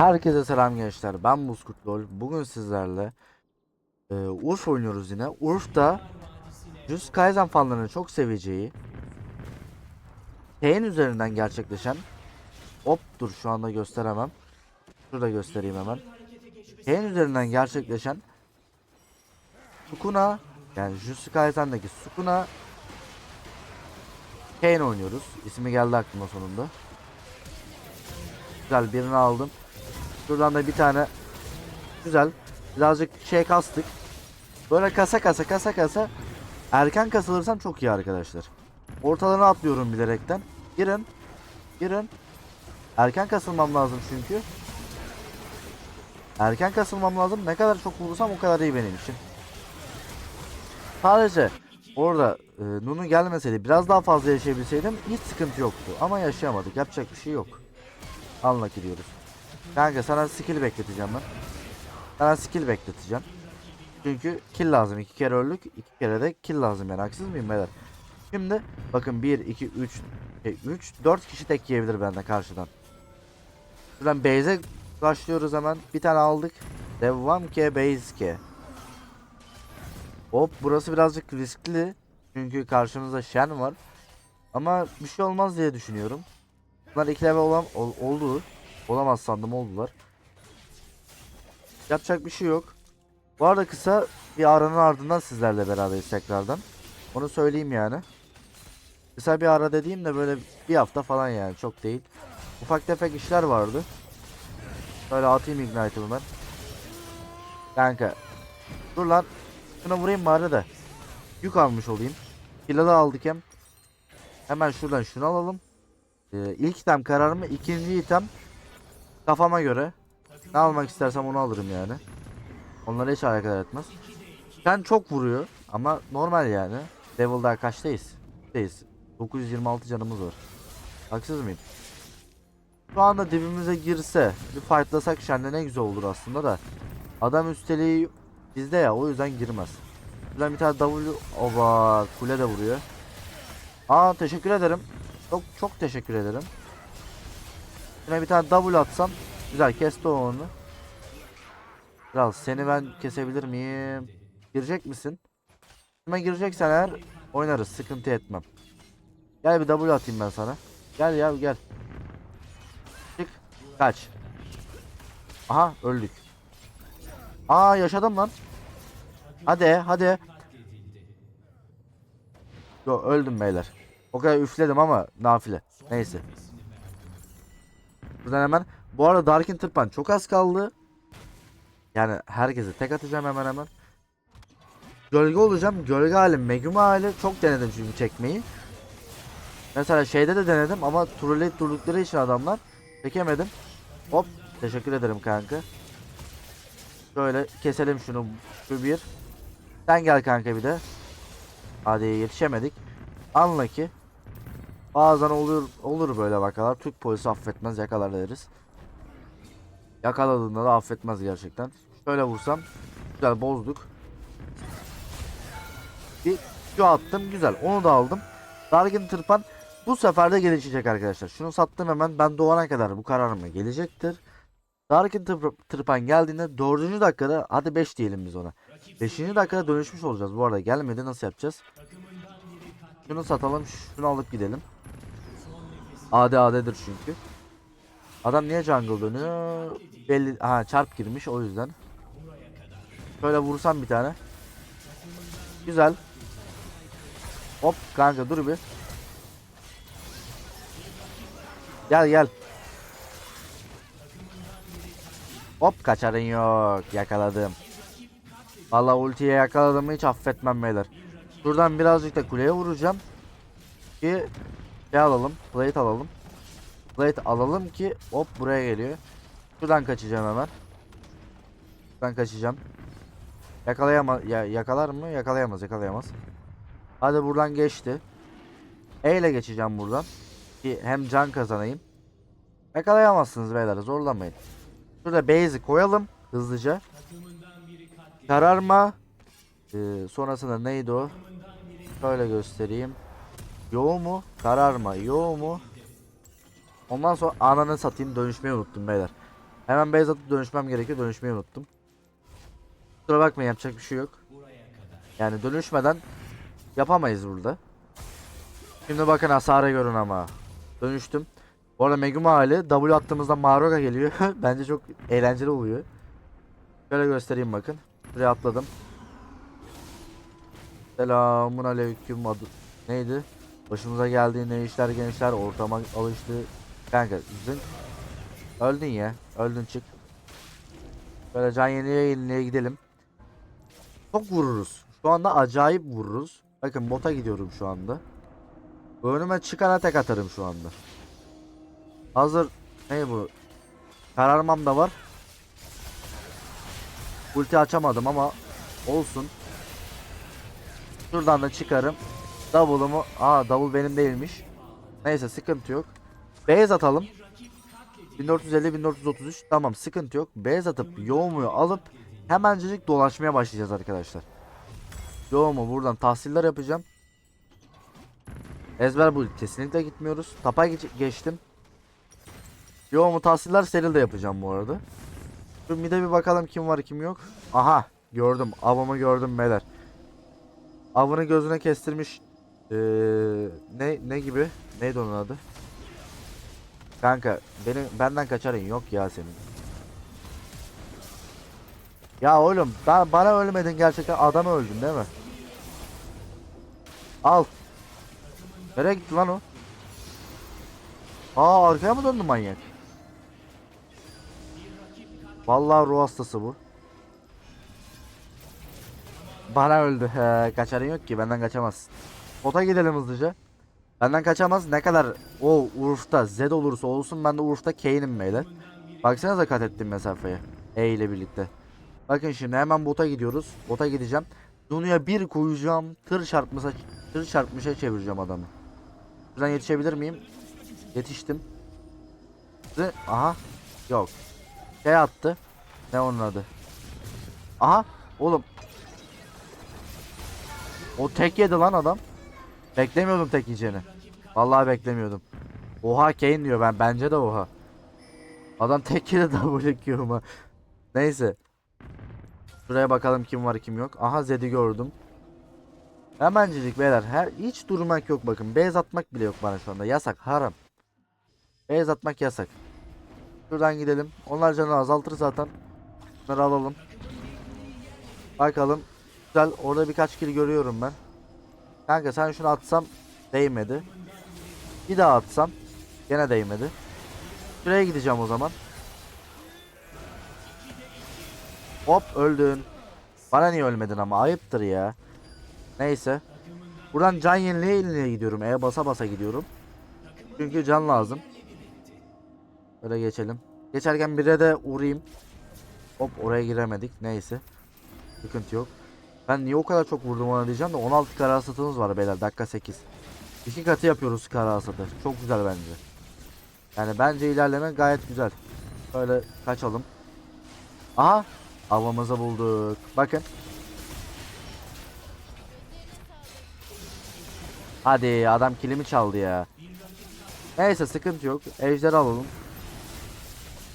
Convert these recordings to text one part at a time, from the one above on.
Herkese selam gençler. Ben Buzkurt. Bugün sizlerle e, Urf oynuyoruz yine. Urf da Jujutsu Kaisen fanlarının çok seveceği Pain üzerinden gerçekleşen Hop dur şu anda gösteremem. Şurada göstereyim hemen. Pain üzerinden gerçekleşen Sukuna yani Jujutsu Kaisen'deki Sukuna Pain oynuyoruz. İsmi geldi aklıma sonunda. Güzel birini aldım. Şuradan da bir tane güzel birazcık şey kastık. Böyle kasa kasa kasa kasa erken kasılırsam çok iyi arkadaşlar. Ortalarına atlıyorum bilerekten. Girin. Girin. Erken kasılmam lazım çünkü. Erken kasılmam lazım. Ne kadar çok vurursam o kadar iyi benim için. Sadece orada e, Nunu gelmeseydi biraz daha fazla yaşayabilseydim hiç sıkıntı yoktu. Ama yaşayamadık. Yapacak bir şey yok. Unlucky diyoruz. Kanka sana skill bekleteceğim ben. Sana skill bekleteceğim. Çünkü kill lazım. iki kere öldük. iki kere de kill lazım yani. Haksız mıyım beyler? Şimdi bakın 1, 2, 3, 3, 4 kişi tek yiyebilir benden karşıdan. Şuradan base'e başlıyoruz hemen. Bir tane aldık. Devam ki base ki. Hop burası birazcık riskli. Çünkü karşımızda Shen var. Ama bir şey olmaz diye düşünüyorum. Bunlar iki level olan, ol- oldu. Olamaz sandım oldular. Yapacak bir şey yok. Bu arada kısa bir aranın ardından sizlerle beraberiz tekrardan. Onu söyleyeyim yani. Kısa bir ara dediğim de böyle bir hafta falan yani çok değil. Ufak tefek işler vardı. Böyle atayım Ignite'ımı ben. Kanka. Dur lan. Şuna vurayım bari de. Yük almış olayım. Silahı aldık hem. Hemen şuradan şunu alalım. Ee, ilk item kararımı ikinci item kafama göre ne almak istersem onu alırım yani. Onlara hiç alakadar etmez. Sen çok vuruyor ama normal yani. Level daha kaçtayız? Deyiz. 926 canımız var. Haksız mıyım? Şu anda dibimize girse bir fightlasak şende ne güzel olur aslında da. Adam üsteliği bizde ya o yüzden girmez. Buradan bir tane W Oba kule de vuruyor. Aa teşekkür ederim. Çok çok teşekkür ederim. Şuna bir tane double atsam güzel kesti o onu. Kral seni ben kesebilir miyim? Girecek misin? Kime gireceksen eğer oynarız sıkıntı etmem. Gel bir double atayım ben sana. Gel ya gel. Çık. Kaç. Aha öldük. Aa yaşadım lan. Hadi hadi. Yo öldüm beyler. O kadar üfledim ama nafile. Neyse. Buradan hemen. Bu arada Darkin Tırpan çok az kaldı. Yani herkese tek atacağım hemen hemen. Gölge olacağım. Gölge halim, Megumi hali çok denedim çünkü çekmeyi. Mesela şeyde de denedim ama trolleyip durdukları için adamlar çekemedim. Hop teşekkür ederim kanka. Şöyle keselim şunu şu bir. Sen gel kanka bir de. Hadi yetişemedik. Anla ki bazen olur olur böyle vakalar. Türk polisi affetmez yakalar deriz. Yakaladığında da affetmez gerçekten. Şöyle vursam güzel bozduk. Bir şu attım güzel onu da aldım. Dargın tırpan bu sefer de gelişecek arkadaşlar. Şunu sattım hemen ben doğana kadar bu kararıma gelecektir. Darkin tırp- tırpan geldiğinde 4. dakikada hadi 5 diyelim biz ona. 5. dakikada dönüşmüş olacağız. Bu arada gelmedi nasıl yapacağız? Şunu satalım şunu alıp gidelim. AD AD'dir çünkü. Adam niye jungle dönüyor? Belli ha çarp girmiş o yüzden. Şöyle vursam bir tane. Güzel. Hop kanka dur bir. Gel gel. Hop kaçarın yok. Yakaladım. Valla ultiye yakaladım hiç affetmem beyler. Şuradan birazcık da kuleye vuracağım. Ki şey alalım. Plate alalım. Plate alalım ki hop buraya geliyor. Şuradan kaçacağım hemen. Şuradan kaçacağım. Yakalayama ya, yakalar mı? Yakalayamaz, yakalayamaz. Hadi buradan geçti. E ile geçeceğim buradan. Ki hem can kazanayım. Yakalayamazsınız beyler zorlamayın. Şurada base'i koyalım hızlıca. Kararma. Ee, sonrasında neydi o? Şöyle göstereyim. Yo mu? Kararma. Yo mu? Ondan sonra ananı satayım dönüşmeyi unuttum beyler. Hemen base atıp dönüşmem gerekiyor. Dönüşmeyi unuttum. Kusura bakmayın yapacak bir şey yok. Yani dönüşmeden yapamayız burada. Şimdi bakın hasara görün ama. Dönüştüm. Bu arada Meguma hali W attığımızda Maroga geliyor. Bence çok eğlenceli oluyor. Şöyle göstereyim bakın. Buraya atladım. Selamun aleyküm adı neydi? Başımıza geldi ne işler gençler ortama alıştı. Kanka zın. Öldün ya. Öldün çık. Böyle can yenileye yenileye gidelim. Çok vururuz. Şu anda acayip vururuz. Bakın bota gidiyorum şu anda. Önüme çıkana tek atarım şu anda. Hazır ne bu? Kararmam da var. Ulti açamadım ama olsun. Şuradan da çıkarım. Double'ımı... Aa double benim değilmiş. Neyse sıkıntı yok. Base atalım. 1450 1433 tamam sıkıntı yok. Base atıp yoğumuyu alıp hemencecik dolaşmaya başlayacağız arkadaşlar. Yoğumu buradan tahsiller yapacağım. Ezber bu kesinlikle gitmiyoruz. Tapa geç- geçtim. Yoğumu tahsiller seril de yapacağım bu arada. Şu bir de bir bakalım kim var kim yok. Aha gördüm avımı gördüm beyler. Avını gözüne kestirmiş. Ee, ne ne gibi? Neydi onun adı? Kanka benim benden kaçarın yok ya senin. Ya oğlum ben, bana ölmedin gerçekten adam öldün değil mi? Al. Nereye gitti lan o? Aa arkaya mı döndü manyak? Vallahi ruh hastası bu. Bana öldü. He, kaçarın yok ki benden kaçamaz. Bota gidelim hızlıca. Benden kaçamaz. Ne kadar o Urf'ta Z olursa olsun ben de Urf'ta Kane'im beyler. Baksanıza kat ettim mesafeye. E ile birlikte. Bakın şimdi hemen bota gidiyoruz. Bota gideceğim. Dunuya bir koyacağım. Tır çarpmışa tır çarpmışa çevireceğim adamı. Buradan yetişebilir miyim? Yetiştim. Aha. Yok. Şey attı. Ne onun adı? Aha. Oğlum. O tek yedi lan adam. Beklemiyordum tek yiyeceğini. Vallahi beklemiyordum. Oha Kane diyor ben. Bence de oha. Adam tek yedi double Q'ma. Neyse. Şuraya bakalım kim var kim yok. Aha Zed'i gördüm. Hemencilik beyler. Her hiç durmak yok bakın. Beyaz atmak bile yok bana şu anda. Yasak, haram. Beyaz atmak yasak. Şuradan gidelim. Onlar canını azaltır zaten. Bunları alalım. Bakalım. Güzel. Orada birkaç kill görüyorum ben. Kanka sen şunu atsam değmedi. Bir daha atsam gene değmedi. Şuraya gideceğim o zaman. Hop öldün. Bana niye ölmedin ama ayıptır ya. Neyse. Buradan can yenileye yenileye gidiyorum. E basa basa gidiyorum. Çünkü can lazım. Böyle geçelim. Geçerken bire de uğrayayım. Hop oraya giremedik. Neyse. Sıkıntı yok. Ben niye o kadar çok vurdum ona diyeceğim de 16 kara hasatımız var beyler dakika 8. İki katı yapıyoruz kara hasatı. Çok güzel bence. Yani bence ilerleme gayet güzel. Böyle kaçalım. Aha avımızı bulduk. Bakın. Hadi adam kilimi çaldı ya. Neyse sıkıntı yok. Ejder alalım.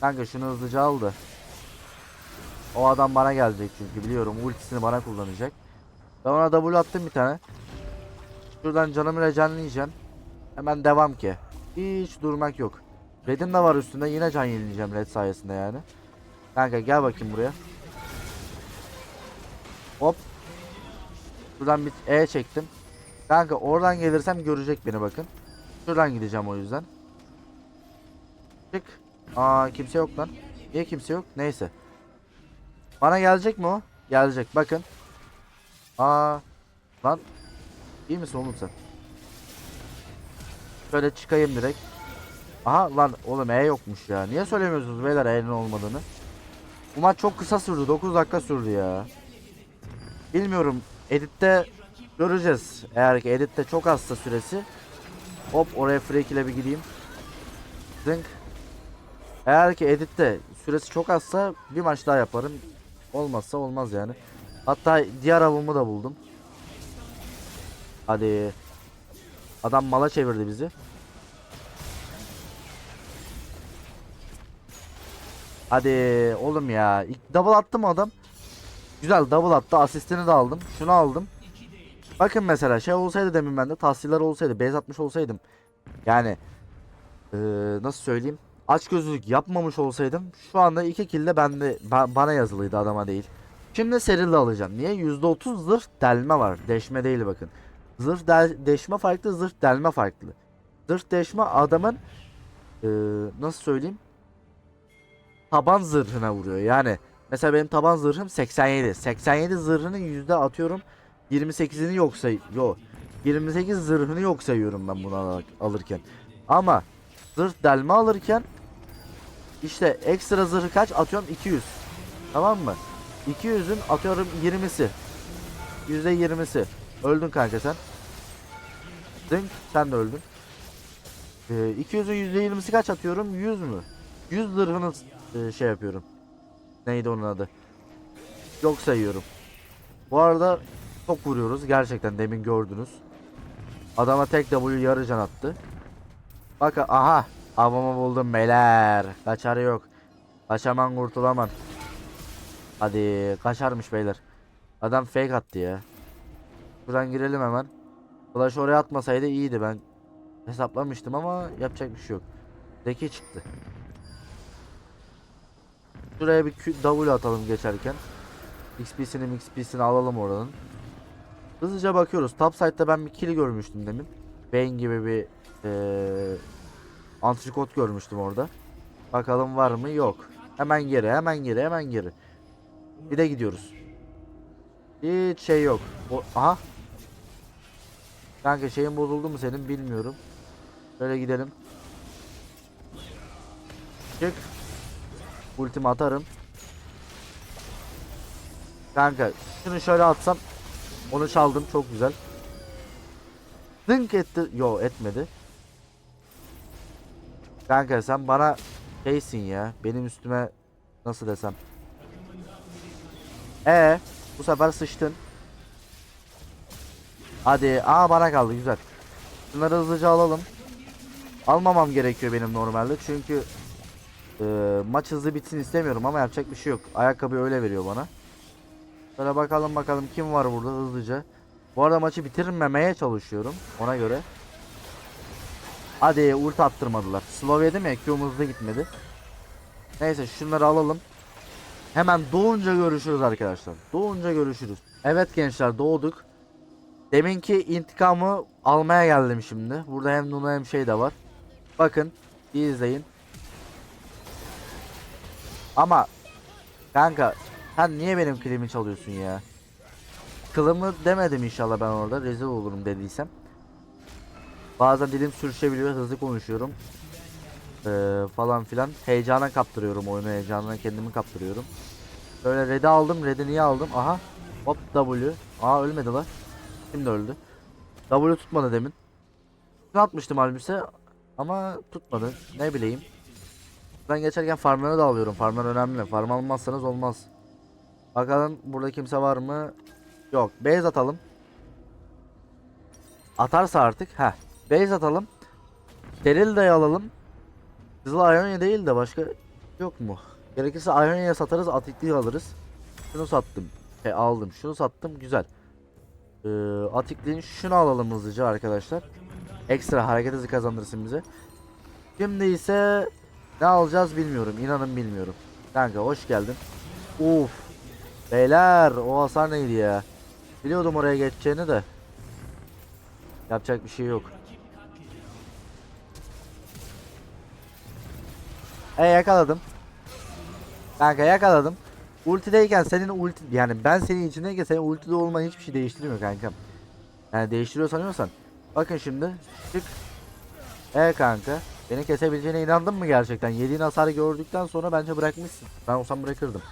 Kanka şunu hızlıca aldı. O adam bana gelecek çünkü biliyorum ultisini bana kullanacak. Ben ona W attım bir tane. Şuradan canımı recanlayacağım. Hemen devam ki. Hiç durmak yok. Red'im de var üstünde yine can yenileyeceğim Red sayesinde yani. Kanka gel bakayım buraya. Hop. Şuradan bir E çektim. Kanka oradan gelirsem görecek beni bakın. Şuradan gideceğim o yüzden. Çık. Aa kimse yok lan. Niye kimse yok? Neyse. Bana gelecek mi o? Gelecek bakın. Aa lan iyi misin oğlum sen? Şöyle çıkayım direkt. Aha lan oğlum E yokmuş ya. Niye söylemiyorsunuz beyler E'nin olmadığını? Bu maç çok kısa sürdü. 9 dakika sürdü ya. Bilmiyorum. Editte göreceğiz. Eğer ki editte çok azsa süresi. Hop oraya freak ile bir gideyim. Zınk. Eğer ki editte süresi çok azsa bir maç daha yaparım. Olmazsa olmaz yani. Hatta diğer avımı da buldum. Hadi. Adam mala çevirdi bizi. Hadi oğlum ya. İlk double attı mı adam? Güzel double attı. Asistini de aldım. Şunu aldım. Bakın mesela şey olsaydı demin bende tahsiller olsaydı base atmış olsaydım. Yani eee, nasıl söyleyeyim? Aç gözlülük yapmamış olsaydım şu anda iki kill de bende ba- bana yazılıydı adama değil. Şimdi serili alacağım. Niye? %30 zırh delme var. Deşme değil bakın. Zırh del- deşme farklı, zırh delme farklı. Zırh deşme adamın eee, nasıl söyleyeyim? Taban zırhına vuruyor. Yani mesela benim taban zırhım 87. 87 zırhının yüzde atıyorum 28'ini yok say yo 28 zırhını yok sayıyorum ben bunu al- alırken. Ama zırh delme alırken işte ekstra zırhı kaç atıyorum 200. Tamam mı? 200'ün atıyorum 20'si. Yüzde 20'si. Öldün kanka sen. Zınk sen de öldün. Ee, 200'ün yüzde 20'si kaç atıyorum? 100 mü? 100 zırhını e, şey yapıyorum. Neydi onun adı? Yok sayıyorum. Bu arada çok vuruyoruz gerçekten demin gördünüz. Adama tek W yarı can attı. Bak aha avımı buldum beyler. Kaçarı yok. Kaçaman kurtulaman. Hadi kaçarmış beyler. Adam fake attı ya. Buradan girelim hemen. Flash oraya atmasaydı iyiydi ben hesaplamıştım ama yapacak bir şey yok. Zeki çıktı. Şuraya bir W atalım geçerken. XP'sini XP'sini alalım oradan. Hızlıca bakıyoruz. Top side'da ben bir kill görmüştüm demin. Bane gibi bir eee antrikot görmüştüm orada. Bakalım var mı? Yok. Hemen geri, hemen geri, hemen geri. Bir de gidiyoruz. Hiç şey yok. O, aha. Kanka şeyin bozuldu mu senin bilmiyorum. Böyle gidelim. Çık. Ultimi atarım. Kanka şunu şöyle atsam onu çaldım çok güzel. Dınk etti. Yo etmedi. Kanka sen bana şeysin ya. Benim üstüme nasıl desem. E bu sefer sıçtın. Hadi. Aa bana kaldı güzel. Bunları hızlıca alalım. Almamam gerekiyor benim normalde çünkü e, maç hızlı bitsin istemiyorum ama yapacak bir şey yok. Ayakkabı öyle veriyor bana. Şöyle bakalım bakalım kim var burada hızlıca. Bu arada maçı bitirmemeye çalışıyorum ona göre. Hadi ult attırmadılar. Slow yedim ya Q'm hızlı gitmedi. Neyse şunları alalım. Hemen doğunca görüşürüz arkadaşlar. Doğunca görüşürüz. Evet gençler doğduk. Deminki intikamı almaya geldim şimdi. Burada hem Nuna hem şey de var. Bakın iyi izleyin. Ama kanka sen niye benim klimi çalıyorsun ya? Kılımı demedim inşallah ben orada rezil olurum dediysem. Bazen dilim sürüşebiliyor hızlı konuşuyorum. Ee, falan filan. Heyecana kaptırıyorum oyunu heyecanına kendimi kaptırıyorum. Böyle red'i aldım. Red'i niye aldım? Aha. Hop W. Aa ölmedi lan. Şimdi öldü. W tutmadı demin. Ne atmıştım halbuki ama tutmadı. Ne bileyim. Ben geçerken farmları da alıyorum. Farmlar önemli. Farm almazsanız olmaz. Bakalım burada kimse var mı? Yok. Base atalım. Atarsa artık. ha. Base atalım. Deril de alalım. Kızıl Ionia değil de başka yok mu? Gerekirse Ionia'ya satarız. Atikliği alırız. Şunu sattım. Şey aldım. Şunu sattım. Güzel. Ee, Atikliğin şunu alalım hızlıca arkadaşlar. Ekstra hareket hızı kazandırsın bize. Şimdi ise ne alacağız bilmiyorum. İnanın bilmiyorum. Kanka hoş geldin. Uf. Beyler o hasar neydi ya? Biliyordum oraya geçeceğini de. Yapacak bir şey yok. E yakaladım. Kanka yakaladım. Ultideyken senin ulti yani ben senin içindeyken senin ultide olman hiçbir şey değiştirmiyor kankam. Yani değiştiriyor sanıyorsan. Bakın şimdi. Çık. E kanka. Beni kesebileceğine inandın mı gerçekten? Yediğin hasarı gördükten sonra bence bırakmışsın. Ben olsam bırakırdım.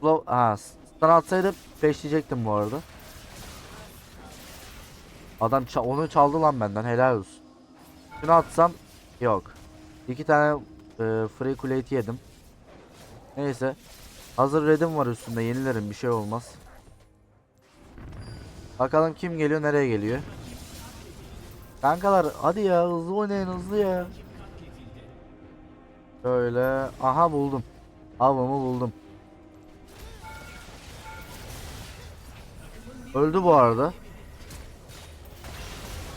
Slow, ha, stun atsaydı peşleyecektim bu arada. Adam ça- onu çaldı lan benden helal olsun. Şunu atsam yok. İki tane e, free kuleti yedim. Neyse. Hazır redim var üstünde yenilerim bir şey olmaz. Bakalım kim geliyor nereye geliyor. Kankalar hadi ya hızlı oynayın hızlı ya. Şöyle aha buldum. Avımı buldum. Öldü bu arada.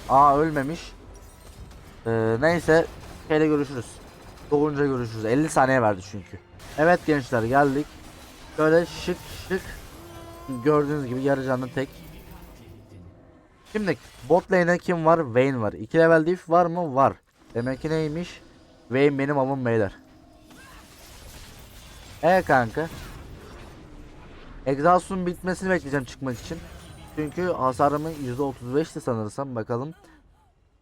Aa ölmemiş. Ee, neyse şeyde görüşürüz. Doğunca görüşürüz. 50 saniye verdi çünkü. Evet gençler geldik. Böyle şık şık gördüğünüz gibi yarı canlı tek. Şimdi bot lane'e kim var? Vayne var. 2 level diff var mı? Var. Demek ki neymiş? Vayne benim avım beyler. E kanka. Exhaust'un bitmesini bekleyeceğim çıkmak için. Çünkü hasarımın %35'ti sanırsam bakalım.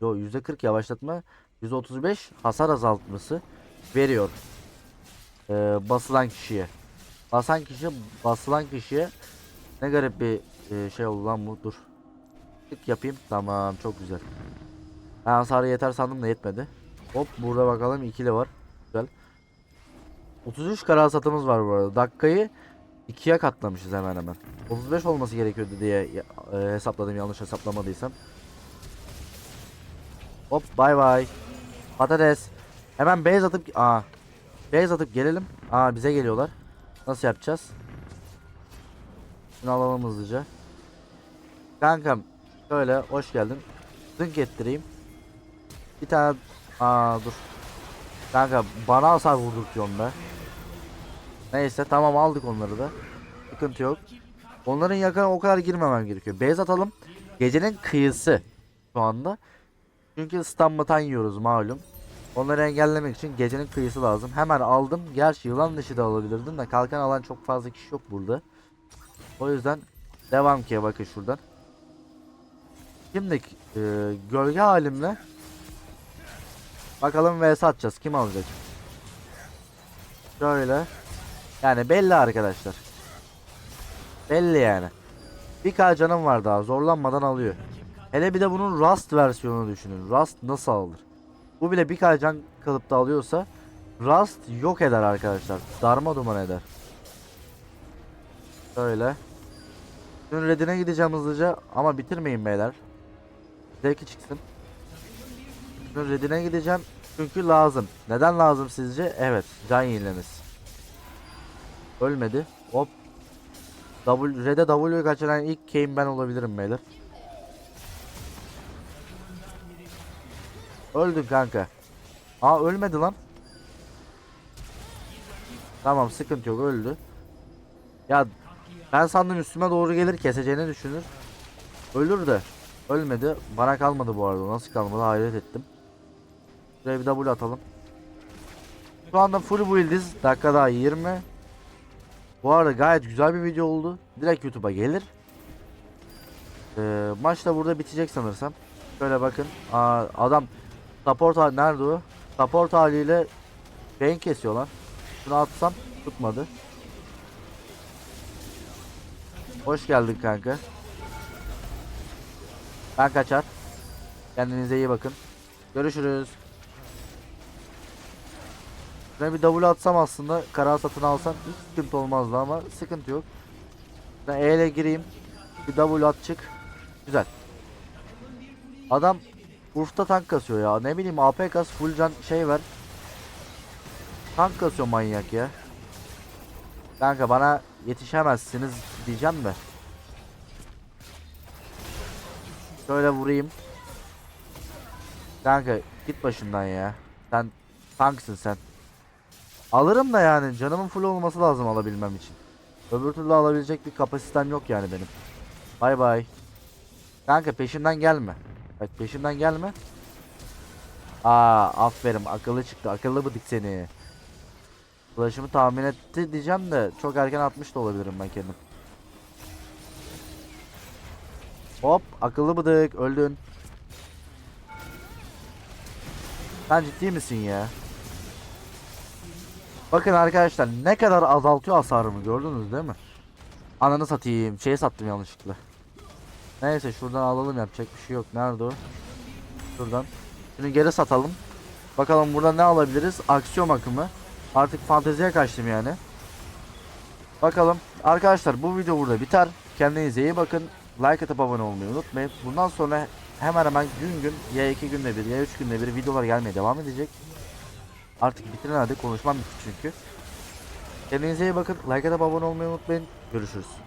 Yo %40 yavaşlatma. %35 hasar azaltması veriyor. Ee, basılan kişiye. Basan kişi basılan kişiye ne garip bir e, şey oldu lan bu dur. Tık yapayım tamam çok güzel. Ben hasarı yeter sandım da yetmedi. Hop burada bakalım ikili var. Güzel. 33 kara satımız var bu arada. Dakikayı ikiye katlamışız hemen hemen. 35 olması gerekiyordu diye e, hesapladım yanlış hesaplamadıysam. Hop bay bay. Patates. Hemen base atıp aa. Base atıp gelelim. Aa bize geliyorlar. Nasıl yapacağız? Şunu alalım hızlıca. Kankam şöyle hoş geldin. Zınk ettireyim. Bir tane aa dur. Kanka bana hasar vurdurtuyorsun be. Neyse tamam aldık onları da. Sıkıntı yok. Onların yakına o kadar girmemem gerekiyor. Base atalım. Gecenin kıyısı şu anda. Çünkü stun matan yiyoruz malum. Onları engellemek için gecenin kıyısı lazım. Hemen aldım. Gerçi yılan dışı da alabilirdim de kalkan alan çok fazla kişi yok burada. O yüzden devam ki bakın şuradan. Şimdi e, gölge halimle bakalım vs atacağız. Kim alacak? Şöyle. Yani belli arkadaşlar. Belli yani. Bir k canım var daha zorlanmadan alıyor. Hele bir de bunun Rust versiyonunu düşünün. Rust nasıl alır? Bu bile bir k can kalıp da alıyorsa Rust yok eder arkadaşlar. Darma duman eder. Şöyle. Dün redine gideceğim hızlıca ama bitirmeyin beyler. Zevki çıksın. Dün redine gideceğim çünkü lazım. Neden lazım sizce? Evet can yenilemesi. Ölmedi. Hop. W, Red'e W kaçıran ilk Kane ben olabilirim beyler. Öldün kanka. Aa ölmedi lan. Tamam sıkıntı yok öldü. Ya ben sandım üstüme doğru gelir keseceğini düşünür. Ölür de. Ölmedi. Bana kalmadı bu arada. Nasıl kalmadı hayret ettim. Şuraya bir W atalım. Şu anda full buildiz. Dakika daha 20. Bu arada gayet güzel bir video oldu. Direkt YouTube'a gelir. Ee, maç da burada bitecek sanırsam. Şöyle bakın. Aa, adam support hali nerede o? Support haliyle beyin kesiyor lan. Şunu atsam tutmadı. Hoş geldin kanka. Ben kaçar. Kendinize iyi bakın. Görüşürüz. Ben bir W atsam aslında kara satın alsam hiç sıkıntı olmazdı ama sıkıntı yok. Ben E ile gireyim. Bir W at çık. Güzel. Adam Urf'ta tank kasıyor ya. Ne bileyim AP kas full can şey ver. Tank kasıyor manyak ya. Kanka bana yetişemezsiniz diyeceğim de. Şöyle vurayım. Kanka git başından ya. Sen tanksın sen. Alırım da yani canımın full olması lazım alabilmem için. Öbür türlü alabilecek bir kapasitem yok yani benim. Bay bay. Kanka peşimden gelme. Bak peşimden gelme. Aa aferin akıllı çıktı. Akıllı bıdık seni. Flash'ımı tahmin etti diyeceğim de çok erken atmış da olabilirim ben kendim. Hop akıllı bıdık öldün. Sen ciddi misin ya? Bakın arkadaşlar ne kadar azaltıyor hasarımı gördünüz değil mi? Ananı satayım. Şeyi sattım yanlışlıkla. Neyse şuradan alalım yapacak bir şey yok. Nerede o? Şuradan. Şimdi geri satalım. Bakalım burada ne alabiliriz? Aksiyon akımı. Artık fanteziye kaçtım yani. Bakalım. Arkadaşlar bu video burada biter. Kendinize iyi bakın. Like atıp abone olmayı unutmayın. Bundan sonra hemen hemen gün gün ya iki günde bir ya üç günde bir videolar gelmeye devam edecek. Artık bitirin hadi konuşmam bitti çünkü. Kendinize iyi bakın. Like atıp abone olmayı unutmayın. Görüşürüz.